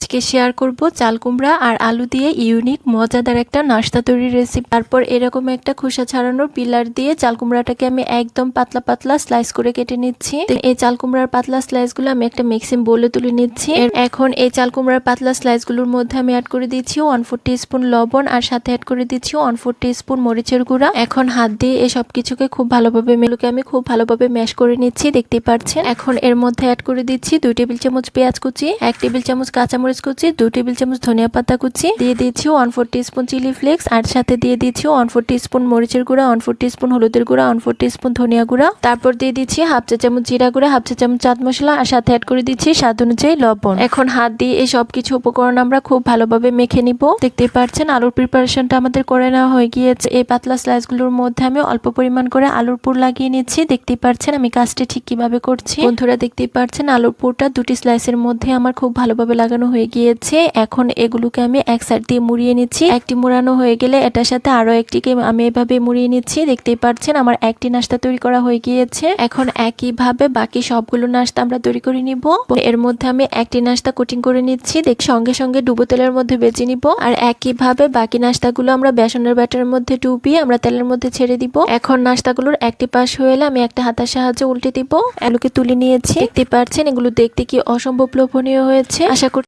আজকে শেয়ার করব চাল কুমড়া আর আলু দিয়ে ইউনিক মজাদার একটা নাস্তা তৈরির রেসিপি তারপর এরকম একটা খোসা ছাড়ানোর পিলার দিয়ে চাল কুমড়াটাকে আমি একদম পাতলা পাতলা স্লাইস করে কেটে নিচ্ছি। এই চাল কুমড়ার পাতলা স্লাইসগুলো আমি একটা মিক্সিং বলে তুলে নিচ্ছি। এখন এই চাল কুমড়ার পাতলা স্লাইসগুলোর মধ্যে আমি অ্যাড করে দিচ্ছি ওয়ান ফোর স্পুন লবণ আর সাথে অ্যাড করে দিচ্ছি ওয়ান ফোর স্পুন মরিচের গুঁড়া। এখন হাত দিয়ে এই সব কিছুকে খুব ভালোভাবে মেলুকে আমি খুব ভালোভাবে ম্যাশ করে নিচ্ছি দেখতে পাচ্ছেন। এখন এর মধ্যে অ্যাড করে দিচ্ছি দুই টেবিল চামচ পেঁয়াজ কুচি, এক টেবিল চামচ কাঁচামরিচ কুচি দুই টেবিল চামচ ধনিয়া পাতা কুচি, দিয়ে দিচ্ছি one four spoon chilli flakes আর সাথে দিয়ে দিচ্ছি ওয়ান ফোর স্পুন মরিচের গুঁড়া ওয়ান ফোর স্পুন হলুদের গুঁড়া ওয়ান ফোর স্পুন ধনিয়া গুঁড়া। তারপর দিয়ে দিচ্ছি হাফ চা চামচ জিরা গুঁড়া হাফ চা চামচ চাট মশলা, আর সাথে অ্যাড করে দিচ্ছি স্বাদ অনুযায়ী লবণ। এখন হাত দিয়ে এই সব কিছু উপকরণ আমরা খুব ভালোভাবে মেখে নিব। দেখতেই পাচ্ছেন আলুর প্রিপারেশনটা আমাদের করে নেওয়া হয়ে গিয়েছে। এই পাতলা স্লাইসগুলোর মধ্যে আমি অল্প পরিমাণ করে আলুর পুর লাগিয়ে নিচ্ছি। দেখতেই পাচ্ছেন আমি কাজটা ঠিক কীভাবে করছি। বন্ধুরা, দেখতেই পাচ্ছেন আলুর পুরটা দুটি স্লাইসের মধ্যে আমার খুব ভালোভাবে লাগানো হয়ে গিয়েছে। এখন এগুলোকে আমি এক সাইড দিয়ে মুড়িয়ে নিচ্ছি। একটি মুড়ানো হয়ে গেলে এটার সাথে আরও একটিকে আমি এভাবে মুড়িয়ে নিচ্ছি। দেখতেই পাচ্ছেন আমার একটি নাস্তা তৈরি করা হয়ে গিয়েছে। এখন একইভাবে বাকি সবগুলো নাস্তা আমরা তৈরি করে নিব। এর মধ্যে আমি একটি নাস্তা কোটিং করে নিচ্ছি। দেখ, সঙ্গে সঙ্গে ডুবো তেলের মধ্যে বেজে নিব। আর একইভাবে বাকি নাস্তাগুলো আমরা বেসনের ব্যাটারের মধ্যে ডুবিয়ে আমরা তেলের মধ্যে ছেড়ে দিব। এখন নাস্তাগুলোর একটি পাশ হয়ে এলে আমি একটা হাতার সাহায্যে উল্টে দিব। আলুকে তুলে নিয়েছি। দেখতে পাচ্ছেন এগুলো দেখতে কি অসম্ভব লোভনীয় হয়েছে। আশা করি